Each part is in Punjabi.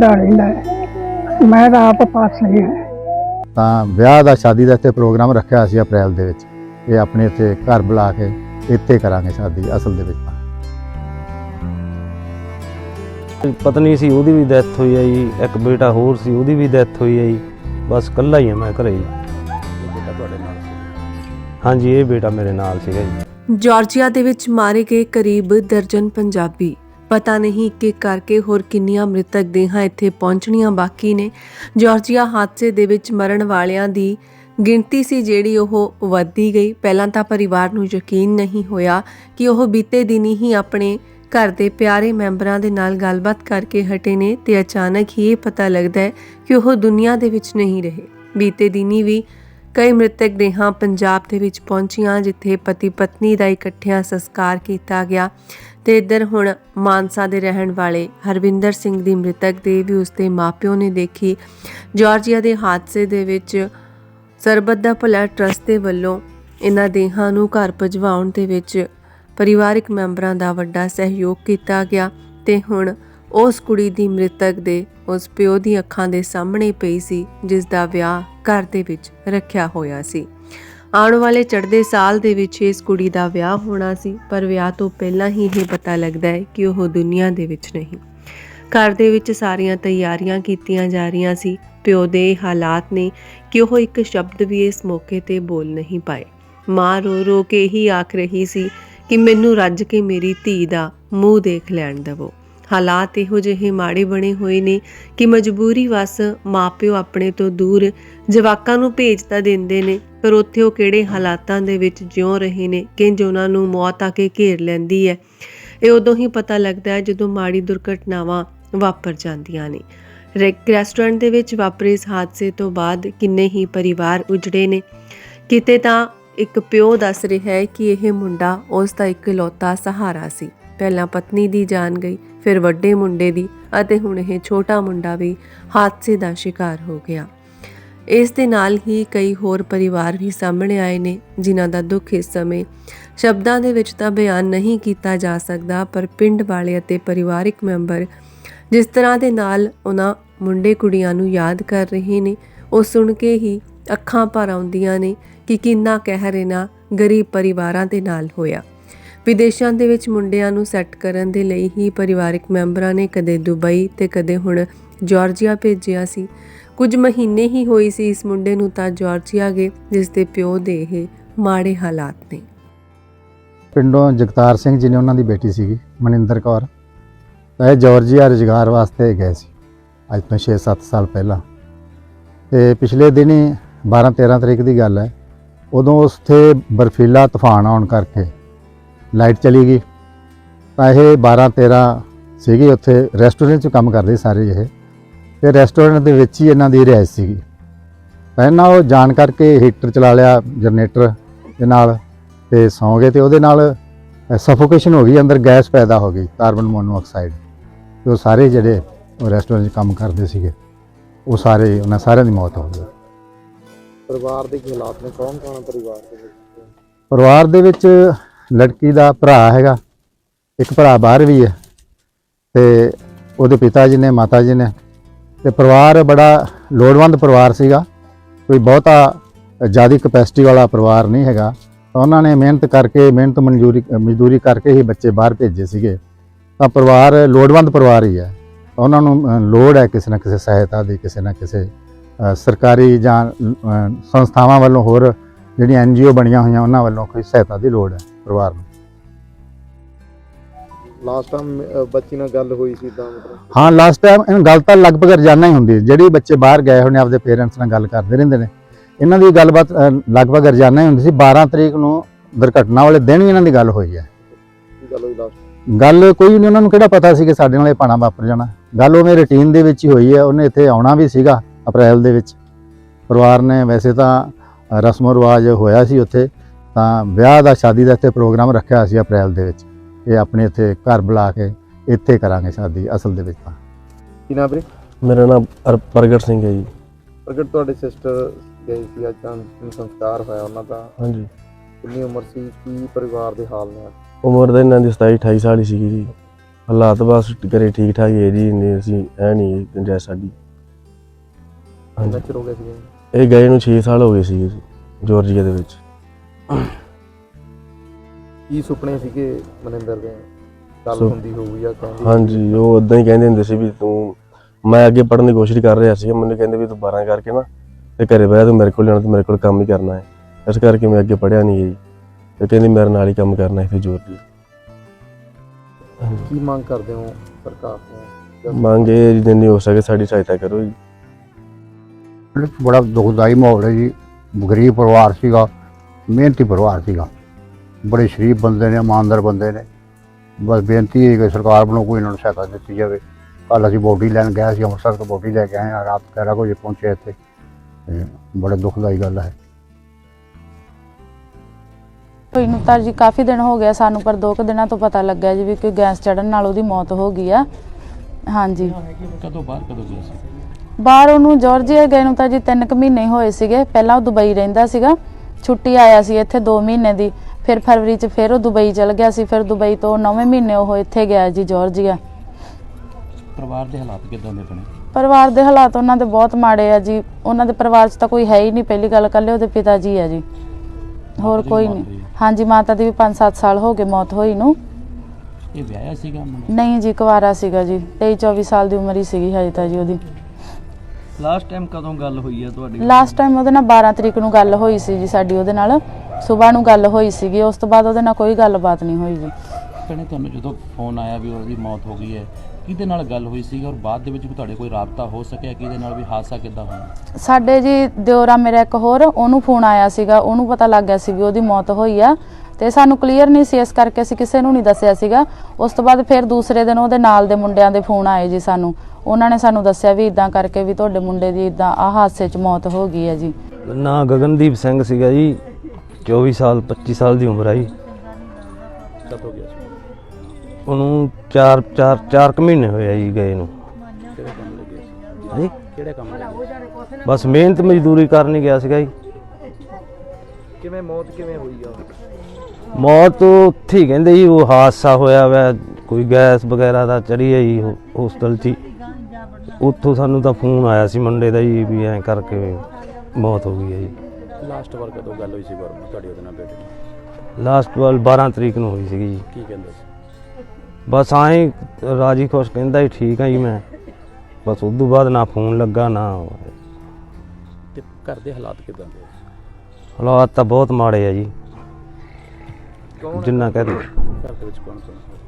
ਵੱਡਾ ਰਹਿੰਦਾ ਹੈ। ਮੈਂ ਤਾਂ ਆਪ ਪਾਸ ਨਹੀਂ ਹਾਂ। ਤਾਂ ਵਿਆਹ ਦਾ ਸ਼ਾਦੀ ਦਾ ਇੱਥੇ ਪ੍ਰੋਗਰਾਮ ਰੱਖਿਆ ਸੀ ਅਪ੍ਰੈਲ ਦੇ ਵਿੱਚ। ਇਹ ਆਪਣੇ ਇੱਥੇ ਘਰ ਬੁਲਾ ਕੇ ਇੱਥੇ ਕਰਾਂਗੇ ਸ਼ਾਦੀ ਅਸਲ ਦੇ ਵਿੱਚ ਪਤਨੀ ਸੀ ਉਹਦੀ ਵੀ ਡੈਥ ਹੋਈ ਹੈ ਜੀ। ਇੱਕ ਬੇਟਾ ਹੋਰ ਸੀ ਉਹਦੀ ਵੀ ਡੈਥ ਹੋਈ ਹੈ ਜੀ। ਬਸ ਇਕੱਲਾ ਹੀ ਹਾਂ ਮੈਂ ਘਰੇ ਜੀ। ਹਾਂਜੀ ਇਹ ਬੇਟਾ ਮੇਰੇ ਨਾਲ ਸੀਗਾ ਜੀ। ਜਾਰਜੀਆ ਦੇ ਵਿੱਚ ਮਾਰੇ ਗਏ ਕਰੀਬ ਦਰਜਨ ਪੰਜਾਬੀ। ਪਤਾ ਨਹੀਂ ਇੱਕ ਇੱਕ ਕਰਕੇ ਹੋਰ ਕਿੰਨੀਆਂ ਮ੍ਰਿਤਕ ਦੇਹਾਂ ਇੱਥੇ ਪਹੁੰਚਣੀਆਂ ਬਾਕੀ ਨੇ। ਜਾਰਜੀਆ ਹਾਦਸੇ ਦੇ ਵਿੱਚ ਮਰਨ ਵਾਲਿਆਂ ਦੀ ਗਿਣਤੀ ਸੀ ਜਿਹੜੀ ਉਹ ਵੱਧਦੀ ਗਈ। ਪਹਿਲਾਂ ਤਾਂ ਪਰਿਵਾਰ ਨੂੰ ਯਕੀਨ ਨਹੀਂ ਹੋਇਆ ਕਿ ਉਹ ਬੀਤੇ ਦਿਨੀ ਹੀ ਆਪਣੇ ਘਰ ਦੇ ਪਿਆਰੇ ਮੈਂਬਰਾਂ ਦੇ ਨਾਲ ਗੱਲਬਾਤ ਕਰਕੇ ਹਟੇ ਨੇ ਤੇ ਅਚਾਨਕ ਹੀ ਇਹ ਪਤਾ ਲੱਗਦਾ ਹੈ ਕਿ ਉਹ ਦੁਨੀਆ ਦੇ ਵਿੱਚ ਨਹੀਂ ਰਹੇ। ਬੀਤੇ ਦਿਨੀ ਵੀ ਕਈ ਮ੍ਰਿਤਕ ਦੇਹਾਂ ਪੰਜਾਬ ਦੇ ਵਿੱਚ ਪਹੁੰਚੀਆਂ, ਜਿੱਥੇ ਪਤੀ ਪਤਨੀ ਦਾ ਇਕੱਠਿਆਂ ਸੰਸਕਾਰ ਕੀਤਾ ਗਿਆ। ਤੇ ਇੱਧਰ ਹੁਣ ਮਾਨਸਾ ਦੇ ਰਹਿਣ ਵਾਲੇ ਹਰਵਿੰਦਰ ਸਿੰਘ ਦੀ ਮ੍ਰਿਤਕ ਦੇ ਵੀ ਉਸਦੇ ਮਾਪਿਓ ਨੇ ਦੇਖੀ। ਜਾਰਜੀਆ ਦੇ ਹਾਦਸੇ ਦੇ ਵਿੱਚ ਸਰਬੱਤ ਦਾ ਭਲਾ ਟਰਸਟ ਦੇ ਵੱਲੋਂ ਇਹਨਾਂ ਦੇਹਾਂ ਨੂੰ ਘਰ ਭਜਵਾਉਣ ਦੇ ਵਿੱਚ ਪਰਿਵਾਰਕ ਮੈਂਬਰਾਂ ਦਾ ਵੱਡਾ ਸਹਿਯੋਗ ਕੀਤਾ ਗਿਆ ਤੇ ਹੁਣ ਉਸ ਕੁੜੀ ਦੀ ਮ੍ਰਿਤਕ ਦੇ ਉਸ ਪਿਓ ਦੀ ਅੱਖਾਂ ਦੇ ਸਾਹਮਣੇ ਪਈ ਸੀ ਜਿਸ ਦਾ ਵਿਆਹ ਘਰ ਦੇ ਵਿੱਚ ਰੱਖਿਆ ਹੋਇਆ ਸੀ। ਆਉਣ ਵਾਲੇ ਚੜ੍ਹਦੇ ਸਾਲ ਦੇ ਵਿੱਚ ਇਸ ਕੁੜੀ ਦਾ ਵਿਆਹ ਹੋਣਾ ਸੀ, ਪਰ ਵਿਆਹ ਤੋਂ ਪਹਿਲਾਂ ਹੀ ਇਹ ਪਤਾ ਲੱਗਦਾ ਹੈ ਕਿ ਉਹ ਦੁਨੀਆ ਦੇ ਵਿੱਚ ਨਹੀਂ। ਘਰ ਦੇ ਵਿੱਚ ਸਾਰੀਆਂ ਤਿਆਰੀਆਂ ਕੀਤੀਆਂ ਜਾ ਰਹੀਆਂ ਸੀ। ਪਿਓ ਦੇ ਇਹ ਹਾਲਾਤ ਨੇ ਕਿ ਉਹ ਇੱਕ ਸ਼ਬਦ ਵੀ ਇਸ ਮੌਕੇ ਤੇ ਬੋਲ ਨਹੀਂ ਪਾਏ। ਮਾਂ ਰੋ ਰੋ ਕੇ ਹੀ ਆਖ ਰਹੀ ਸੀ ਕਿ ਮੈਨੂੰ ਰੱਜ ਕੇ ਮੇਰੀ ਧੀ ਦਾ ਮੂੰਹ ਦੇਖ ਲੈਣ ਦੇਵੋ। ਹਾਲਾਤ ਇਹੋ ਜਿਹੇ ਮਾੜੇ ਬਣੇ ਹੋਏ ਨੇ ਕਿ ਮਜਬੂਰੀ ਵਸ ਮਾਪਿਓ ਆਪਣੇ ਤੋਂ ਦੂਰ ਜਵਾਕਾਂ ਨੂੰ ਭੇਜ ਤਾਂ ਦਿੰਦੇ ਨੇ, ਪਰ ਉੱਥੇ ਉਹ ਕਿਹੜੇ ਹਾਲਾਤਾਂ ਦੇ ਵਿੱਚ ਜਿਉ ਰਹੇ ਨੇ, ਕਿੰਜ ਉਹਨਾਂ ਨੂੰ ਮੌਤ ਆ ਕੇ ਘੇਰ ਲੈਂਦੀ ਹੈ। ਇਹ ਉਦੋਂ ਹੀ ਪਤਾ ਲੱਗਦਾ ਹੈ ਜਦੋਂ ਮਾੜੀ ਦੁਰਘਟਨਾਵਾਂ ਵਾਪਰ ਜਾਂਦੀਆਂ ਨੇ। ਰੈਕ ਰੈਸਟੋਰੈਂਟ ਦੇ ਵਿੱਚ ਵਾਪਰੇ ਇਸ ਹਾਦਸੇ ਤੋਂ ਬਾਅਦ ਕਿੰਨੇ ਹੀ ਪਰਿਵਾਰ ਉਜੜੇ ਨੇ। ਕਿਤੇ ਤਾਂ ਇੱਕ ਪਿਓ ਦੱਸ ਰਿਹਾ ਹੈ ਕਿ ਇਹ ਮੁੰਡਾ ਉਸ ਦਾ ਇਕਲੌਤਾ ਸਹਾਰਾ ਸੀ। ਪਹਿਲਾਂ ਪਤਨੀ ਦੀ ਜਾਨ ਗਈ ਫਿਰ ਵੱਡੇ ਮੁੰਡੇ ਦੀ ਅਤੇ ਹੁਣ ਇਹ ਛੋਟਾ ਮੁੰਡਾ ਵੀ ਹਾਦਸੇ ਦਾ ਸ਼ਿਕਾਰ ਹੋ ਗਿਆ। ਇਸ ਦੇ ਨਾਲ ਹੀ ਕਈ ਹੋਰ ਪਰਿਵਾਰ ਵੀ ਸਾਹਮਣੇ ਆਏ ਨੇ, ਜਿਨ੍ਹਾਂ ਦਾ ਦੁੱਖ ਇਸ ਸਮੇਂ ਸ਼ਬਦਾਂ ਦੇ ਵਿੱਚ ਤਾਂ ਬਿਆਨ ਨਹੀਂ ਕੀਤਾ ਜਾ ਸਕਦਾ, ਪਰ ਪਿੰਡ ਵਾਲੇ ਅਤੇ ਪਰਿਵਾਰਿਕ ਮੈਂਬਰ ਜਿਸ ਤਰ੍ਹਾਂ ਦੇ ਨਾਲ ਉਹਨਾਂ ਮੁੰਡੇ ਕੁੜੀਆਂ ਨੂੰ ਯਾਦ ਕਰ ਰਹੇ ਨੇ, ਉਹ ਸੁਣ ਕੇ ਹੀ ਅੱਖਾਂ ਭਰ ਆਉਂਦੀਆਂ ਨੇ ਕਿ ਕਿੰਨਾ ਕਹਿਰ ਇਹਨਾਂ ਗਰੀਬ ਪਰਿਵਾਰਾਂ ਦੇ ਨਾਲ ਹੋਇਆ। ਵਿਦੇਸ਼ਾਂ ਦੇ ਵਿੱਚ ਮੁੰਡਿਆਂ ਨੂੰ ਸੈੱਟ ਕਰਨ ਦੇ ਲਈ ਹੀ ਪਰਿਵਾਰਕ ਮੈਂਬਰਾਂ ਨੇ ਕਦੇ ਦੁਬਈ ਤੇ ਕਦੇ ਹੁਣ ਜਾਰਜੀਆ ਭੇਜਿਆ ਸੀ। ਕੁਝ ਮਹੀਨੇ ਹੀ ਹੋਈ ਸੀ ਇਸ ਮੁੰਡੇ ਨੂੰ ਤਾਂ ਜਾਰਜੀਆ ਗਏ, ਜਿਸ ਦੇ ਪਿਓ ਦੇ ਇਹ ਮਾੜੇ ਹਾਲਾਤ ਨੇ। ਪਿੰਡੋਂ ਜਗਤਾਰ ਸਿੰਘ ਜੀ ਨੇ ਉਹਨਾਂ ਦੀ ਬੇਟੀ ਸੀਗੀ, ਮਨਿੰਦਰ ਕੌਰ। ਤਾਂ ਇਹ ਜਾਰਜੀਆ ਰੁਜ਼ਗਾਰ ਵਾਸਤੇ ਗਏ ਸੀ, ਅੱਜ ਤੋਂ 6-7 ਸਾਲ ਪਹਿਲਾਂ। ਤੇ ਪਿਛਲੇ ਦਿਨੀ 12-13 ਤਰੀਕ ਦੀ ਗੱਲ ਹੈ, ਉਦੋਂ ਉੱਥੇ ਬਰਫੀਲਾ ਤੂਫਾਨ ਆਉਣ ਕਰਕੇ ਲਾਈਟ ਚਲੀ ਗਈ। ਤਾਂ ਇਹ 12-13 ਸੀਗੇ ਉੱਥੇ। ਰੈਸਟੋਰੈਂਟ 'ਚ ਕੰਮ ਕਰਦੇ ਸਾਰੇ ਇਹ। ਤੇ ਰੈਸਟੋਰੈਂਟ ਦੇ ਵਿੱਚ ਹੀ ਇਹਨਾਂ ਦੀ ਰਿਹਾਇਸ਼ ਸੀਗੀ। ਇਹਨਾਂ ਉਹ ਜਾਣ ਕਰਕੇ ਹੀਟਰ ਚਲਾ ਲਿਆ ਜਨਰੇਟਰ ਦੇ ਨਾਲ ਤੇ ਸੌਂ ਗਏ ਤੇ ਉਹਦੇ ਨਾਲ ਸਫੋਕੇਸ਼ਨ ਹੋ ਗਈ ਅੰਦਰ ਗੈਸ ਪੈਦਾ ਹੋ ਗਈ ਕਾਰਬਨ ਮੋਨੋਆਕਸਾਈਡ। ਤੇ ਉਹ ਸਾਰੇ ਜਿਹੜੇ ਉਹ ਰੈਸਟੋਰੈਂਟ 'ਚ ਕੰਮ ਕਰਦੇ ਸੀਗੇ ਉਹ ਸਾਰੇ ਉਹਨਾਂ ਸਾਰਿਆਂ ਦੀ ਮੌਤ ਹੋ ਗਈ। ਪਰਿਵਾਰ ਦੇ ਹਾਲਾਤ ਨੇ ਕੌਣ ਕੌਣ ਪਰਿਵਾਰ ਦੇ ਵਿੱਚ? ਪਰਿਵਾਰ ਦੇ ਵਿੱਚ ਲੜਕੀ ਦਾ ਭਰਾ ਹੈਗਾ, ਇੱਕ ਭਰਾ ਬਾਹਰ ਵੀ ਹੈ ਤੇ ਉਹਦੇ ਪਿਤਾ ਜੀ ਨੇ, ਮਾਤਾ ਜੀ ਨੇ ਤੇ ਪਰਿਵਾਰ ਬੜਾ ਲੋੜਵੰਦ ਪਰਿਵਾਰ ਸੀਗਾ, ਕੋਈ ਬਹੁਤਾ ਜ਼ਿਆਦਾ ਕਪੈਸਿਟੀ ਵਾਲਾ ਪਰਿਵਾਰ ਨਹੀਂ ਹੈਗਾ। ਤਾਂ ਉਹਨਾਂ ਨੇ ਮਿਹਨਤ ਕਰਕੇ, ਮਿਹਨਤ ਮਨਜ਼ੂਰੀ, ਮਜ਼ਦੂਰੀ ਕਰਕੇ ਹੀ ਬੱਚੇ ਬਾਹਰ ਭੇਜੇ ਸੀਗੇ। ਤਾਂ ਪਰਿਵਾਰ ਲੋੜਵੰਦ ਪਰਿਵਾਰ ਹੀ ਹੈ। ਉਹਨਾਂ ਨੂੰ ਲੋੜ ਹੈ ਕਿਸੇ ਨਾ ਕਿਸੇ ਸਹਾਇਤਾ ਦੀ, ਕਿਸੇ ਨਾ ਕਿਸੇ ਸਰਕਾਰੀ ਜਾਂ ਸੰਸਥਾਵਾਂ ਵੱਲੋਂ ਹੋਰ ਜਿਹੜੀਆਂ ਐਨਜੀਓ ਬਣੀਆਂ ਹੋਈਆਂ, ਉਹਨਾਂ ਵੱਲੋਂ ਕੋਈ ਸਹਾਇਤਾ ਦੀ ਲੋੜ ਹੈ। ਪਰਿਵਾਰ ਨੂੰ। ਲਾਸਟ ਟਾਈਮ ਬੱਚੀ ਨਾਲ ਗੱਲ ਹੋਈ ਸੀ ਤਾਂ ਮਤਲਬ? ਹਾਂ ਲਾਸਟ ਟਾਈਮ ਇਹਨਾਂ ਗੱਲ ਤਾਂ ਲਗਭਗ ਰੋਜ਼ਾਨਾ ਹੀ ਹੁੰਦੀ ਹੈ। ਜਿਹੜੀ ਬੱਚੇ ਬਾਹਰ ਗਏ ਹੋਣੇ ਆਪਦੇ ਪੇਰੈਂਟਸ ਨਾਲ ਗੱਲ ਕਰਦੇ ਰਹਿੰਦੇ ਨੇ। ਇਹਨਾਂ ਦੀ ਗੱਲਬਾਤ ਅ, ਲਗਭਗ ਰੋਜ਼ਾਨਾ ਹੀ ਹੁੰਦੀ ਸੀ। 12 ਤਰੀਕ ਨੂੰ ਦੁਰਘਟਨਾ ਵਾਲੇ ਦਿਨ ਵੀ ਇਹਨਾਂ ਦੀ ਗੱਲ ਹੋਈ ਹੈ। ਕੀ ਗੱਲ ਹੋਈ ਲਾਸਟ ਗੱਲ ਕੋਈ ਨਹੀਂ ਉਹਨਾਂ ਨੂੰ ਕਿਹੜਾ ਪਤਾ ਸੀ ਕਿ ਸਾਡੇ ਨਾਲ ਇਹ ਪਾਣਾ ਵਾਪਰ ਜਾਣਾ। ਗੱਲ ਉਹ ਮੇਰੇ ਰੁਟੀਨ ਦੇ ਵਿੱਚ ਹੀ ਹੋਈ ਹੈ। ਉਹਨੇ ਇੱਥੇ ਆਉਣਾ ਵੀ ਸੀਗਾ ਅਪ੍ਰੈਲ ਦੇ ਵਿੱਚ। ਪਰਿਵਾਰ ਨੇ ਵੈਸੇ ਤਾਂ ਅ, ਰਸਮੋ ਰਿਵਾਜ ਹੋਇਆ ਸੀ ਉੱਥੇ। ਤਾਂ ਵਿਆਹ ਦਾ ਸ਼ਾਦੀ ਦਾ ਇੱਥੇ ਪ੍ਰੋਗਰਾਮ ਰੱਖਿਆ ਸੀ ਅਪ੍ਰੈਲ ਦੇ ਵਿੱਚ। ਇਹ ਆਪਣੇ ਇੱਥੇ ਘਰ ਬੁਲਾ ਕੇ ਇੱਥੇ ਕਰਾਂਗੇ ਸ਼ਾਦੀ ਅਸਲ ਦੇ ਵਿੱਚ ਤਾਂ। ਕੀ ਨਾਮ ਵੀਰੇ? ਮੇਰਾ ਨਾਮ ਅਰ- ਪ੍ਰਗਟ ਸਿੰਘ ਹੈ ਜੀ। ਪ੍ਰਗਟ ਤੁਹਾਡੇ ਸਿਸਟਰ ਗਏ ਸੀ ਅੱਜ ਤਾਂ ਅੰਤਿਮ ਸੰਸਕਾਰ ਹੋਇਆ ਉਹਨਾਂ ਦਾ। ਹਾਂਜੀ। ਕਿੰਨੀ ਉਮਰ ਸੀ? ਕੀ ਪਰਿਵਾਰ ਦੇ ਹਾਲ ਨੇ? ਉਮਰ ਤਾਂ ਇਹਨਾਂ ਦੀ 27 28 ਸਾਲ ਹੀ ਸੀਗੀ ਜੀ। ਹਾਲਾਤ ਬਸ ਘਰੇ ਠੀਕ ਠਾਕ ਹੀ ਹੈ ਜੀ ਇੰਨੇ ਅਸੀਂ ਹੈ ਨਹੀਂ ਗੁੰਜਾਇਸ਼ ਸਾਡੀ। ਕਿੰਨਾ ਹਾਂਜੀ। ਚਿਰ ਹੋ ਗਿਆ ਸੀ ਇਹ ਗਏ ਨੂੰ 6 ਸਾਲ ਹੋ ਗਏ ਸੀ ਜਾਰਜੀਆ ਦੇ ਵਿੱਚ। ਕੀ ਸੁਪਨੇ ਸੀਗੇ ਮਨਿੰਦਰ ਦੇ? ਗੱਲ ਹੁੰਦੀ ਹੋਊਗੀ ਜਾਂ ਕਹਿੰਦੀ ਹਾਂਜੀ ਉਹ ਉਦਾਂ ਹੀ ਕਹਿੰਦੇ ਹੁੰਦੇ ਸੀ ਵੀ ਤੂੰ ਮੈਂ ਅੱਗੇ ਪੜ੍ਹਨ ਦੀ ਕੋਸ਼ਿਸ਼ ਕਰ ਰਿਹਾ ਸੀ ਮੈਨੂੰ ਕਹਿੰਦੇ ਵੀ ਤੂੰ 12 ਕਰਕੇ ਨਾ ਤੇ ਘਰੇ ਬਹਿ ਤੂੰ ਮੇਰੇ ਕੋਲ ਜਾਣਾ ਤੂੰ ਮੇਰੇ ਕੋਲ ਕੰਮ ਹੀ ਕਰਨਾ ਹੈ। ਇਸ ਕਰਕੇ ਮੈਂ ਅੱਗੇ ਪੜ੍ਹਿਆ ਨਹੀਂ ਗਈ ਤੇ ਕਹਿੰਦੀ ਮੇਰੇ ਨਾਲ ਹੀ ਕੰਮ ਕਰਨਾ ਹੈ ਫਿਰ ਜਾਰਜੀਆ ਹਾਂਜੀ ਕੀ ਮੰਗ ਕਰਦੇ ਹੋ ਸਰਕਾਰ ਤੋਂ? ਮੰਗ ਇਹ ਹੈ ਜੀ ਜਿੰਨੀ ਹੋ ਸਕੇ ਸਾਡੀ ਸਹਾਇਤਾ ਕਰੋ ਜੀ। ਬੜਾ ਦੁਖਦਾਈ ਮਾਹੌਲ ਹੈ ਜੀ। ਗਰੀਬ ਪਰਿਵਾਰ ਸੀਗਾ। ਮਿਹਨਤੀ ਪਰਿਵਾਰ ਸੀਗਾ। ਬੜੇ ਸ਼ਰੀਫ ਬੰਦੇ ਨੇ ਇਮਾਨਦਾਰ ਬੰਦੇ ਨੇ। ਬਸ ਬੇਨਤੀ ਹੈ ਕਿ ਸਰਕਾਰ ਵੱਲੋਂ ਕੋਈ ਇਹਨਾਂ ਨੂੰ ਸਹਾਇਤਾ ਦਿੱਤੀ ਜਾਵੇ। ਕੱਲ੍ਹ ਅਸੀਂ ਬੋਡੀ ਲੈਣ ਗਏ ਸੀ ਅੰਮ੍ਰਿਤਸਰ ਤੋਂ ਬੋਡੀ ਲੈ ਕੇ ਆਏ ਹਾਂ ਰਾਤ 11 ਵਜੇ ਪਹੁੰਚੇ ਇੱਥੇ। ਤੇ ਬੜੇ ਦੁਖਦਾਈ ਗੱਲ ਹੈ। ਹੋਈ ਨੂੰ ਤਾਂ ਜੀ ਕਾਫੀ ਦਿਨ ਹੋ ਗਿਆ ਸਾਨੂੰ ਪਰ ਦੋ ਕੁ ਦਿਨਾਂ ਤੋਂ ਪਤਾ ਲੱਗਿਆ ਜੀ ਵੀ ਕਿ ਗੈਸ ਚੜਨ ਨਾਲ ਉਹਦੀ ਮੌਤ ਹੋ ਗਈ ਆ। ਹਾਂਜੀ। ਕਦੋਂ ਬਾਹਰ ਕਦੋਂ ਗਿਆ ਸੀ? ਬਾਹਰ ਉਹਨੂੰ ਜਾਰਜੀਆ ਗਏ ਨੂੰ ਤਾਂ ਜੀ 3 ਕੁ ਮਹੀਨੇ ਹੋਏ ਸੀਗੇ। ਪਹਿਲਾਂ ਉਹ ਦੁਬਈ ਰਹਿੰਦਾ ਸੀਗਾ। ਛੁੱਟੀ ਆਇਆ ਸੀ ਇੱਥੇ 2 ਮਹੀਨੇ ਦੀ ਫਿਰ ਫਰਵਰੀ 'ਚ ਫਿਰ ਉਹ ਦੁਬਈ ਚਲ ਗਿਆ ਸੀ ਫਿਰ ਦੁਬਈ ਤੋਂ 9ਵੇਂ ਮਹੀਨੇ ਉਹ ਇੱਥੇ ਗਿਆ ਜੀ ਜਾਰਜੀਆ। ਪਰਿਵਾਰ ਦੇ ਹਾਲਾਤ ਕਿਦਾਂ ਦੇ ਬਣੇ? ਪਰਿਵਾਰ ਦੇ ਹਾਲਾਤ ਉਹਨਾਂ ਦੇ ਬਹੁਤ ਮਾੜੇ ਆ ਜੀ ਉਹਨਾਂ ਦੇ ਪਰਿਵਾਰ 'ਚ ਤਾਂ ਕੋਈ ਹੈ ਹੀ ਨਹੀਂ ਪਹਿਲੀ ਗੱਲ ਕੱਲੇ ਉਹਦੇ ਪਿਤਾ ਜੀ ਆ ਜੀ। ਹੋਰ ਕੋਈ ਨਹੀਂ। ਹਾਂਜੀ ਮਾਤਾ ਦੀ ਵੀ 5-7 ਸਾਲ ਹੋ ਗਏ ਮੌਤ ਹੋਈ ਨੂੰ। ਇਹ ਵਿਆਹਿਆ ਸੀਗਾ ਮੁੰਡਾ? ਨਹੀਂ ਜੀ ਕੁਵਾਰਾ ਸੀਗਾ ਜੀ 23 24 ਸਾਲ ਦੀ ਉਮਰ ਹੀ ਸੀਗੀ ਹਜੇ ਤਾਂ ਜੀ ਉਹਦੀ। ਲਾਸਟ ਟਾਈਮ ਕਦੋਂ ਗੱਲ ਹੋਈ ਹੈ ਤੁਹਾਡੀ? ਲਾਸਟ ਟਾਈਮ ਉਹਦੇ ਨਾਲ 12 ਤਰੀਕ ਨੂੰ ਗੱਲ ਹੋਈ ਸੀ ਜੀ ਸਾਡੀ ਉਹਦੇ ਨਾਲ ਸਵੇਰ ਨੂੰ ਗੱਲ ਹੋਈ ਸੀਗੀ ਉਸ ਤੋਂ ਬਾਅਦ ਉਹਦੇ ਨਾਲ ਕੋਈ ਗੱਲਬਾਤ ਨਹੀਂ ਹੋਈ ਜੀ। ਭੈਣੇ ਤੁਹਾਨੂੰ ਜਦੋਂ ਫੋਨ ਆਇਆ ਵੀ ਉਹਦੀ ਮੌਤ ਹੋ ਗਈ ਹੈ ਕਿਹਦੇ ਨਾਲ ਗੱਲ ਹੋਈ ਸੀ ਔਰ ਬਾਅਦ ਦੇ ਵਿੱਚ ਵੀ ਤੁਹਾਡੇ ਕੋਈ ਰਾਬਤਾ ਹੋ ਸਕਿਆ ਕਿਹਦੇ ਨਾਲ ਵੀ ਹਾਦਸਾ ਕਿੱਦਾਂ ਹੋਇਆ? ਸਾਡੇ ਜੀ ਦਿਓਰਾ ਮੇਰਾ ਇੱਕ ਹੋਰ ਉਹਨੂੰ ਫੋਨ ਆਇਆ ਸੀਗਾ ਉਹਨੂੰ ਪਤਾ ਲੱਗ ਗਿਆ ਸੀ ਵੀ ਉਹਦੀ ਮੌਤ ਹੋਈ ਆ। ਤੇ ਸਾਨੂੰ ਕਲੀਅਰ ਨਹੀਂ ਸੀ ਇਸ ਕਰਕੇ ਅਸੀਂ ਕਿਸੇ ਨੂੰ ਨਹੀਂ ਦੱਸਿਆ ਸੀਗਾ। ਉਸ ਤੋਂ ਬਾਅਦ ਫਿਰ ਦੂਸਰੇ ਦਿਨ ਉਹਦੇ ਨਾਲ ਦੇ ਮੁੰਡਿਆਂ ਦੇ ਫੋਨ ਆਏ ਜੀ ਸਾਨੂੰ। ਉਹਨਾਂ ਨੇ ਸਾਨੂੰ ਦੱਸਿਆ ਵੀ ਇਦਾਂ ਕਰਕੇ ਵੀ ਤੁਹਾਡੇ ਮੁੰਡੇ ਦੀ ਇਦਾਂ ਆ ਹਾਦਸੇ 'ਚ ਮੌਤ ਹੋ ਗਈ ਹੈ ਜੀ। ਨਾਂ ਗਗਨਦੀਪ ਸਿੰਘ ਸੀਗਾ ਜੀ 24 ਸਾਲ 25 ਸਾਲ ਦੀ ਉਮਰ ਆ ਜੀ ਕਦੋਂ ਗਿਆ ਸੀ ਉਹਨੂੰ 4 4 4 ਕੁ ਮਹੀਨੇ ਹੋਏ ਆ ਜੀ ਗਏ ਨੂੰ। ਕਿਹੜੇ ਕੰਮ ਲੱਗੇ ਸੀ ਹਾਂਜੀ? ਕਿਹੜੇ ਕੰਮ ਲੱਗੇ ਬਸ ਮਿਹਨਤ ਮਜ਼ਦੂਰੀ ਕਰਨ ਹੀ ਗਿਆ ਸੀਗਾ ਜੀ। ਕਿਵੇਂ ਮੌਤ ਕਿਵੇਂ ਹੋਈ ਆ? ਮੌਤ ਉੱਥੇ ਹੀ ਕਹਿੰਦੇ ਜੀ ਉਹ ਹਾਦਸਾ ਹੋਇਆ ਵਾ ਕੋਈ ਗੈਸ ਵਗੈਰਾ ਦਾ ਚੜੀ ਹੈ ਜੀ ਹੋਸਟਲ 'ਚ ਹੀ। ਉੱਥੋਂ ਸਾਨੂੰ ਤਾਂ ਫੋਨ ਆਇਆ ਸੀ ਮੁੰਡੇ ਦਾ ਜੀ ਵੀ ਐਂ ਕਰਕੇ ਮੌਤ ਹੋ ਗਈ ਹੈ ਜੀ। ਲਾਸਟ ਵਾਰ ਕਦੋਂ ਗੱਲ ਹੋਈ ਸੀ ਗੌਰਵ ਤੁਹਾਡੀ ਉਹਦੇ ਨਾਲ ਬੇਟੇ ਨਾਲ? ਲਾਸਟ ਵਾਰ 12 ਤਰੀਕ ਨੂੰ ਹੋਈ ਸੀਗੀ ਜੀ। ਕੀ ਕਹਿੰਦਾ ਸੀ? ਬਸ ਐਂ ਰਾਜੀ ਖੁਸ਼ ਕਹਿੰਦਾ ਜੀ ਠੀਕ ਆ ਜੀ ਮੈਂ। ਬਸ ਉਸ ਤੋਂ ਬਾਅਦ ਨਾ ਫੋਨ ਲੱਗਾ ਨਾ ਤੇ ਘਰ ਦੇ ਹਾਲਾਤ ਕਿਦਾਂ ਦੇ? ਹਾਲਾਤ ਤਾਂ ਬਹੁਤ ਮਾੜੇ ਆ ਜੀ। ਜਿੰਨਾ ਕਹਿ ਘਰ ਦੇ ਵਿੱਚ ਕੌਣ ਕੌਣ ਹੈ?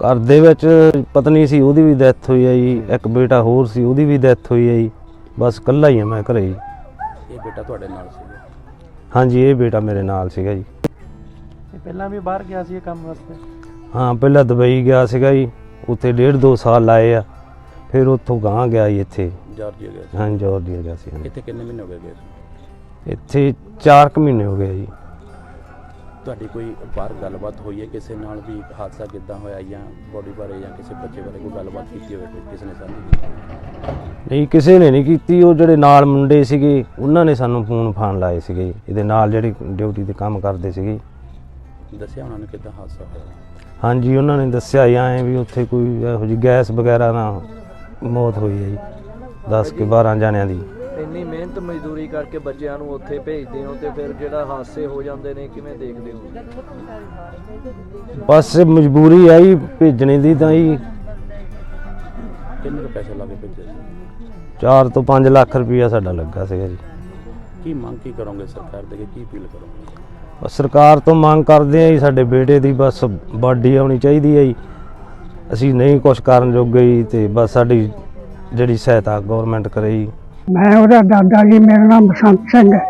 ਘਰ ਦੇ ਵਿੱਚ ਪਤਨੀ ਸੀ ਉਹਦੀ ਵੀ ਡੈਥ ਹੋਈ ਆ ਜੀ। ਇੱਕ ਬੇਟਾ ਹੋਰ ਸੀ ਉਹਦੀ ਵੀ ਡੈਥ ਹੋਈ ਆ ਜੀ। ਬਸ ਇਕੱਲਾ ਹੀ ਆ ਮੈਂ ਘਰੇ ਜੀ। ਇਹ ਬੇਟਾ ਤੁਹਾਡੇ ਨਾਲ ਸੀਗਾ? ਹਾਂਜੀ ਇਹ ਬੇਟਾ ਮੇਰੇ ਨਾਲ ਸੀਗਾ ਜੀ। ਪਹਿਲਾਂ ਵੀ ਬਾਹਰ ਗਿਆ ਸੀ ਇਹ ਕੰਮ ਵਾਸਤੇ? ਹਾਂ ਪਹਿਲਾਂ ਦੁਬਈ ਗਿਆ ਸੀਗਾ ਜੀ। ਉੱਥੇ ਡੇਢ ਦੋ ਸਾਲ ਲਾਏ ਆ। ਫਿਰ ਉੱਥੋਂ ਗਾਂ ਗਿਆ ਜੀ ਇੱਥੇ। ਜਾਰਜੀਆ ਗਿਆ ਸੀ। ਹਾਂ ਜਾਰਜੀਆ ਗਿਆ ਸੀ ਹਾਂਜੀ। ਇੱਥੇ ਕਿੰਨੇ ਮਹੀਨੇ ਹੋ ਗਏ ਗਏ ਸੀ? ਇੱਥੇ 4 ਕੁ ਮਹੀਨੇ ਹੋ ਗਏ ਜੀ। ਤੁਹਾਡੀ ਕੋਈ ਬਾਹਰ ਗੱਲਬਾਤ ਹੋਈ ਹੈ? ਕਿਸੇ ਨਾਲ ਵੀ ਹਾਦਸਾ ਕਿੱਦਾਂ ਹੋਇਆ ਜਾਂ ਬੋਡੀ ਬਾਰੇ ਜਾਂ ਕਿਸੇ ਬੱਚੇ ਬਾਰੇ ਕੋਈ ਗੱਲਬਾਤ ਕੀਤੀ ਹੋਵੇ ਕੋਈ ਕਿਸੇ ਨੇ ਕੀਤੀ ਨਹੀਂ ਕਿਸੇ ਨੇ ਨਹੀਂ ਕੀਤੀ। ਉਹ ਜਿਹੜੇ ਨਾਲ ਮੁੰਡੇ ਸੀਗੇ ਉਹਨਾਂ ਨੇ ਸਾਨੂੰ ਫੋਨ ਫਾਨ ਲਾਏ ਸੀਗੇ। ਇਹਦੇ ਨਾਲ ਜਿਹੜੇ ਡਿਊਟੀ ਤੇ ਕੰਮ ਕਰਦੇ ਸੀਗੇ। ਦੱਸਿਆ ਉਹਨਾਂ ਨੇ ਕਿੱਦਾਂ ਹਾਦਸਾ ਹੋਇਆ? ਹਾਂਜੀ ਉਹਨਾਂ ਨੇ ਦੱਸਿਆ ਐਂ ਵੀ ਉੱਥੇ ਕੋਈ ਇਹੋ ਜਿਹੀ ਗੈਸ ਵਗੈਰਾ ਨਾਲ ਮੌਤ ਹੋਈ ਹੈ ਜੀ। 10 ਕੇ 12 ਜਾਣਿਆਂ ਦੀ। ਇੰਨੀ ਮਿਹਨਤ ਮਜ਼ਦੂਰੀ ਕਰਕੇ ਬੱਚਿਆਂ ਨੂੰ ਉੱਥੇ ਭੇਜਦੇ ਹੋ ਤੇ ਫਿਰ ਜਿਹੜਾ ਹਾਦਸੇ ਹੋ ਜਾਂਦੇ ਨੇ ਕਿਵੇਂ ਦੇਖਦੇ ਹੋ? ਬਸ ਮਜਬੂਰੀ ਆਈ ਭੇਜਣੇ ਦੀ ਤਾਂ ਜੀ। ਕਿੰਨੇ ਕੁ ਪੈਸੇ ਲਾ ਕੇ ਭੇਜੇ ਸੀ? 4 ਤੋਂ 5 ਲੱਖ ਰੁਪਈਆ ਸਾਡਾ ਲੱਗਾ ਸੀਗਾ ਜੀ। ਕੀ ਮੰਗ ਕੀ ਕਰੋਗੇ ਸਰਕਾਰ ਦੇ? ਕੀ ਅਪੀਲ ਕਰੋਗੇ? ਬਸ ਸਰਕਾਰ ਤੋਂ ਮੰਗ ਕਰਦੇ ਆ ਜੀ ਸਾਡੇ ਬੇਟੇ ਦੀ ਬਸ ਬਾਡੀ ਆਉਣੀ ਚਾਹੀਦੀ ਹੈ ਜੀ। ਅਸੀਂ ਨਹੀਂ ਕੁਝ ਕਰਨ ਜੋਗੇ ਜੀ ਤੇ ਬਸ ਸਾਡੀ ਜਿਹੜੀ ਸਹਾਇਤਾ ਗਵਰਨਮੈਂਟ ਕਰੇ ਜੀ। ਮੈਂ ਉਹਦਾ ਦਾਦਾ ਜੀ ਮੇਰਾ ਨਾਮ ਬਸੰਤ ਸਿੰਘ ਹੈ।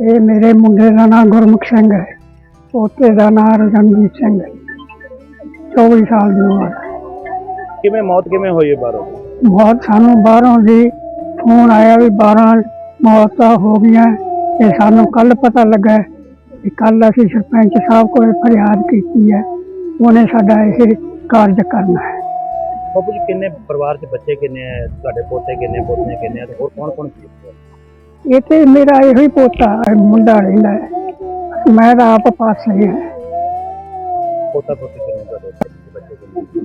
ਇਹ ਮੇਰੇ ਮੁੰਡੇ ਦਾ ਨਾਮ ਗੁਰਮੁਖ ਸਿੰਘ ਹੈ। ਪੋਤੇ ਦਾ ਨਾਮ ਰਜਨਜੀਤ ਸਿੰਘ ਹੈ। 24 ਸਾਲ ਦੀ ਉਮਰ ਕਿਵੇਂ ਮੌਤ ਕਿਵੇਂ ਹੋਈ ਹੈ ਬਾਹਰੋਂ? ਬਹੁਤ ਸਾਨੂੰ ਬਾਹਰੋਂ ਦੀ ਫੋਨ ਆਇਆ ਵੀ 12 ਮੌਤਾਂ ਹੋ ਗਈਆਂ। ਤੇ ਸਾਨੂੰ ਕੱਲ ਪਤਾ ਲੱਗਾ ਕਿ ਕੱਲ ਅਸੀਂ ਸਰਪੰਚ ਸਾਹਿਬ ਕੋਲ ਫਰਿਆਦ ਕੀਤੀ ਹੈ। ਉਹਨੇ ਸਾਡਾ ਇਹ ਕਾਰਜ ਕਰਨਾ ਹੈ। ਬਾਪੂ ਜੀ ਕਿੰਨੇ ਪਰਿਵਾਰ 'ਚ ਬੱਚੇ ਕਿੰਨੇ ਆ? ਤੁਹਾਡੇ ਪੋਤੇ ਕਿੰਨੇ ਪੋਤੀਆਂ ਕਿੰਨੇ ਆ? ਤੇ ਹੋਰ ਕੌਣ ਕੌਣ ਸੀ? ਇਹ ਤੇ ਮੇਰਾ ਇਹੋ ਹੀ ਪੋਤਾ ਹੈ, ਮੁੰਡਾ ਰਹਿੰਦਾ ਹੈ। ਮੈਂ ਤਾਂ ਆਪ ਪਾਸ ਹੀ ਹਾਂ। ਪੋਤਾ ਪੋਤੀ ਕਿੰਨੇ ਤੁਹਾਡੇ? ਬੱਚੇ ਕਿੰਨੇ?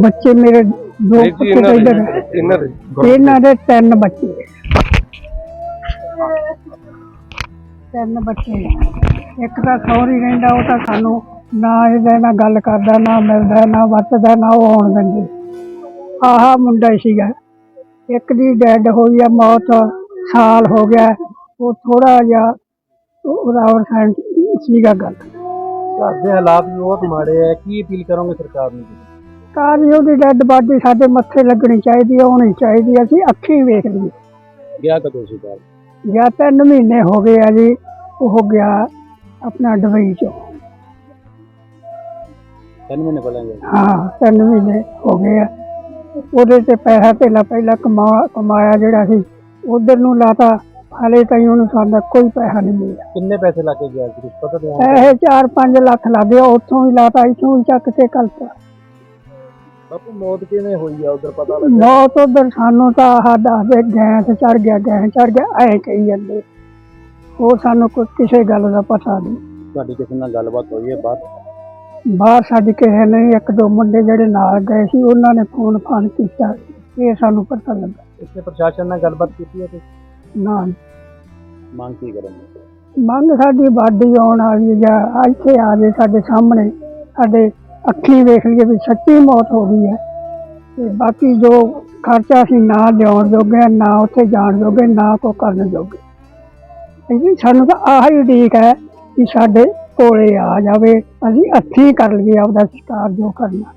ਬੱਚੇ ਮੇਰੇ ਦੋ ਪੁੱਤ ਇੱਧਰ ਇਹਨਾਂ ਦੇ ਤਿੰਨ ਬੱਚੇ ਤਿੰਨ ਬੱਚੇ ਇੱਕ ਤਾਂ ਸੌਰੀ ਰਹਿੰਦਾ ਉਹ ਤਾਂ ਸਾਨੂੰ ਨਾ ਇਹਦੇ ਨਾਲ ਗੱਲ ਕਰਦਾ ਨਾ ਮਿਲਦਾ ਨਾ ਵਰਤਦਾ ਨਾ ਉਹ ਆਉਣ ਦਿੰਦੇ। ਆਹ ਮੁੰਡਾ ਹੀ ਸੀਗਾ। ਇੱਕ ਦੀ ਡੈਡ ਹੋਈ ਆ ਮੌਤ ਸਾਲ ਹੋ ਗਿਆ। ਉਹ ਥੋੜਾ ਜਿਹਾ ਉਹਦਾ ਹੋਰ ਸੀਗਾ ਗੱਲ। ਘਰ ਦੇ ਹਾਲਾਤ ਵੀ ਬਹੁਤ ਮਾੜੇ ਆ। ਕੀ ਅਪੀਲ ਕਰੋਗੇ ਸਰਕਾਰ ਨੂੰ? ਤਾਂ ਜੀ ਉਹਦੀ ਡੈਡ ਬਾਡੀ ਸਾਡੇ ਮੱਥੇ ਲੱਗਣੀ ਚਾਹੀਦੀ ਹੈ ਹੋਣੀ ਚਾਹੀਦੀ ਅਸੀਂ ਅੱਖੀਂ ਵੇਖ ਲਈਏ। ਗਿਆ ਕਦੋਂ ਸੀ ਬਾਹਰ? ਜਾਂ ਤਿੰਨ ਮਹੀਨੇ ਹੋ ਗਏ ਆ ਜੀ। ਉਹ ਗਿਆ ਆਪਣਾ ਦੁਬਈ ਚੋਂ। ਤਿੰਨ ਮਹੀਨੇ ਪਹਿਲਾਂ ਗਿਆ ਹਾਂ ਤਿੰਨ ਮਹੀਨੇ ਹੋ ਗਏ ਆ। ਉਹਦੇ ਤੇ ਪੈਸਾ ਧੇਲਾ ਪਹਿਲਾਂ ਕਮਾ ਕਮਾਇਆ ਜਿਹੜਾ ਸੀ ਉਧਰ ਨੂੰ ਲਾਤਾ ਹਾਲੇ ਤਾਈਂ ਉਹਨੂੰ ਸਾਡਾ ਕੋਈ ਪੈਸਾ ਨਹੀਂ ਮਿਲਿਆ। ਕਿੰਨੇ ਪੈਸੇ ਲਾ ਕੇ ਗਿਆ ਸੀ ਕੁਛ ਪਤਾ ਤੇ ਪੈਸੇ 4-5 ਲੱਖ ਲੱਗੇ ਉੱਥੋਂ ਹੀ ਲਾਤਾ ਇੱਥੋਂ ਹੀ ਚੱਕ ਕੇ ਕਲਤਾ ਬਾਪੂ ਮੌਤ ਕਿਵੇਂ ਹੋਈ ਆ? ਉਧਰ ਪਤਾ ਮੌਤ ਉਧਰ ਸਾਨੂੰ ਤਾਂ ਆਹ ਦੱਸਦੇ ਗੈਸ ਚੜ ਗਿਆ ਗੈਸ ਚੜ ਗਿਆ ਐ ਕਹੀ ਜਾਂਦੇ। ਉਹ ਸਾਨੂੰ ਕੁਛ ਕਿਸੇ ਗੱਲ ਦਾ ਪਤਾ ਨਹੀਂ। ਤੁਹਾਡੀ ਕਿਸੇ ਨਾਲ ਗੱਲਬਾਤ ਹੋਈ ਹੈ ਬਾਤ ਬਾਹਰ ਸਾਡੀ ਕਿਸੇ ਨੇ ਇੱਕ ਦੋ ਮੁੰਡੇ ਜਿਹੜੇ ਨਾਲ ਗਏ ਸੀ ਉਹਨਾਂ ਨੇ ਫੋਨ ਫਾਨ ਕੀਤਾ। ਇਹ ਸਾਨੂੰ ਪਤਾ ਲੱਗਾ। ਇਸਨੇ ਪ੍ਰਸ਼ਾਸਨ ਨਾਲ ਗੱਲਬਾਤ ਕੀਤੀ ਹੈ ਤੇ ਨਾ। ਮੰਗ ਕੀ ਕਰਨਗੇ ਮੰਗ ਸਾਡੀ ਬਾਡੀ ਆਉਣ ਵਾਲੀ ਜਾਂ ਇੱਥੇ ਆ ਜੇ ਸਾਡੇ ਸਾਹਮਣੇ ਸਾਡੇ ਅੱਖੀਂ ਵੇਖ ਲਈਏ ਵੀ ਸੱਚੀ ਮੌਤ ਹੋ ਗਈ ਹੈ। ਤੇ ਬਾਕੀ ਜੋ ਖਰਚਾ ਅਸੀਂ ਨਾ ਲਿਆਉਣ ਜੋਗੇ ਨਾ ਉੱਥੇ ਜਾਣ ਜੋਗੇ ਨਾ ਕੋ ਕਰਨ ਜੋਗੇ। ਇਹ ਸਾਨੂੰ ਤਾਂ ਆਹ ਉਡੀਕ ਹੈ ਕਿ ਸਾਡੇ ਕੋਲੇ ਆ ਜਾਵੇ ਅਸੀਂ ਅੱਥੀ ਕਰ ਲਈਏ ਆਪਦਾ ਸ਼ਿਕਾਰ ਜੋ ਕਰਨਾ।